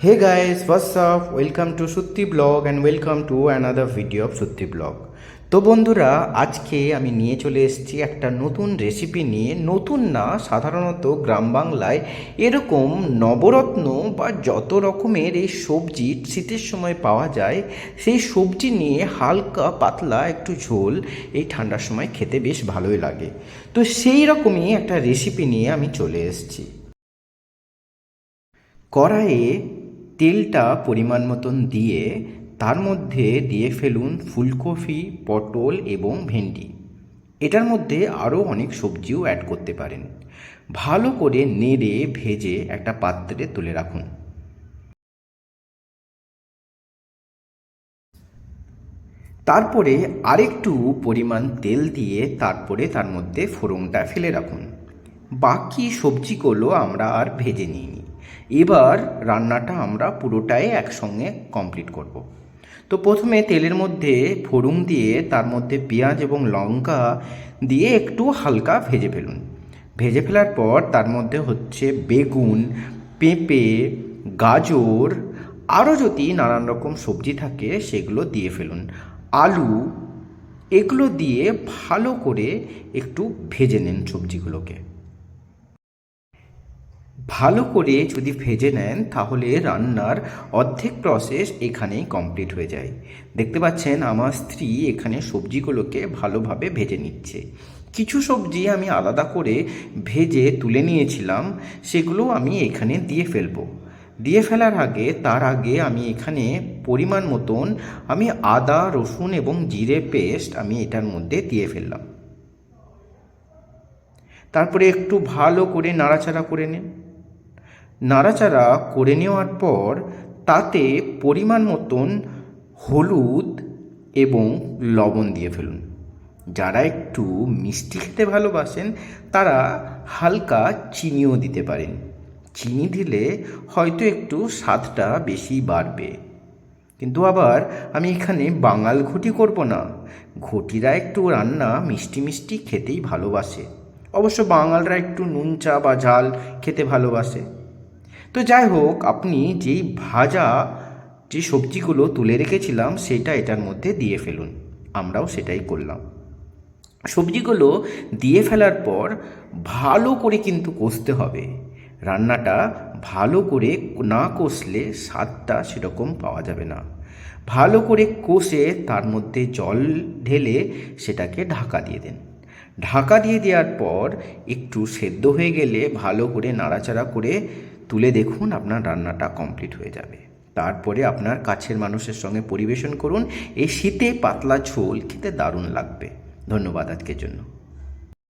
Hey guys, what's up? Welcome to Sutti Blog and welcome to another video of Sutti Blog. তো বন্ধুরা আজকে আমি নিয়ে চলে এসেছি একটা নতুন রেসিপি নিয়ে নতুন না সাধারণত গ্রাম বাংলায় এরকম নবরত্ন বা যত রকমের এই সবজি শীতের সময় পাওয়া যায় সেই সবজি নিয়ে হালকা পাতলা একটু ঝোল এই ঠান্ডার সময় খেতে বেশ ভালোই লাগে তো সেই রকমই একটা রেসিপি নিয়ে আমি চলে এসেছি কড়াইয়ে তেলটা পরিমাণ মতন দিয়ে তার মধ্যে দিয়ে ফেলুন ফুলকপি, পটল এবং ভেন্ডি। এটার মধ্যে আরও অনেক সবজিও অ্যাড করতে পারেন। ভালো করে নেড়ে ভেজে একটা পাত্রে তুলে রাখুন। তারপরে আরেকটু পরিমাণ তেল দিয়ে তারপরে তার মধ্যে ফোড়নটা ফেলে রাখুন। বাকি সবজিগুলো আমরা আর ভেজে নিইনি। এবার রান্নাটা আমরা পুরোটাই একসঙ্গে কমপ্লিট করব। তো প্রথমে তেলের মধ্যে ফোড়ন দিয়ে, তার মধ্যে পেঁয়াজ এবং লঙ্কা দিয়ে একটু হালকা ভেজে ফেলুন। ভেজে ফেলার পর তার মধ্যে হচ্ছে বেগুন, পেঁপে, গাজর, আরও যদি নানান রকম সবজি থাকে সেগুলো দিয়ে ফেলুন। আলু, এগুলো দিয়ে ভালো করে একটু ভেজে নিন সবজিগুলোকে। ভালো করে যদি ভেজে নেন, তাহলে রান্নার অর্ধেক প্রসেস এখানেই কমপ্লিট হয়ে যায়। দেখতে পাচ্ছেন, আমার স্ত্রী এখানে সবজিগুলোকে ভালোভাবে ভেজে নিচ্ছে। কিছু সবজি আমি আলাদা করে ভেজে তুলে নিয়েছিলাম, সেগুলো আমি এখানে দিয়ে ফেলব। দিয়ে ফেলার আগে, তার আগে আমি এখানে পরিমাণ মতন আমি আদা, রসুন এবং জিরে পেস্ট আমি এটার মধ্যে দিয়ে ফেললাম। তারপরে একটু ভালো করে নাড়াচাড়া করে নিন। নাড়াচাড়া করে নেওয়ার পর তাতে পরিমাণ মতন হলুদ এবং লবণ দিয়ে ফেলুন। যারা একটু মিষ্টি খেতে ভালোবাসেন, তারা হালকা চিনিও দিতে পারেন। চিনি দিলে হয়তো একটু স্বাদটা বেশি বাড়বে। কিন্তু আবার আমি এখানে বাঙাল ঘটি করব না। ঘটিরা একটু রান্না মিষ্টি মিষ্টি খেতেই ভালোবাসে। অবশ্য বাঙালরা একটু নুন চা বা ঝাল খেতে ভালোবাসে। তো যাই হোক, আপনি যেই ভাজা যে সবজিগুলো তুলে রেখেছিলাম, সেটা এটার মধ্যে দিয়ে ফেলুন। আমরাও সেটাই করলাম। সবজিগুলো দিয়ে ফেলার পর ভালো করে কিন্তু কষতে হবে। রান্নাটা ভালো করে না কষলে স্বাদটা সেরকম পাওয়া যাবে না। ভালো করে কষে তার মধ্যে জল ঢেলে সেটাকে ঢাকা দিয়ে দেন। ঢাকা দিয়ে দেওয়ার পর একটু সেদ্ধ হয়ে গেলে ভালো করে নাড়াচাড়া করে তুলে দেখুন আপনার রান্নাটা কমপ্লিট হয়ে যাবে। তারপরে আপনার কাছের মানুষের সঙ্গে পরিবেশন করুন। এই শীতে পাতলা ঝোল খেতে দারুণ লাগবে। ধন্যবাদ আজকের জন্য।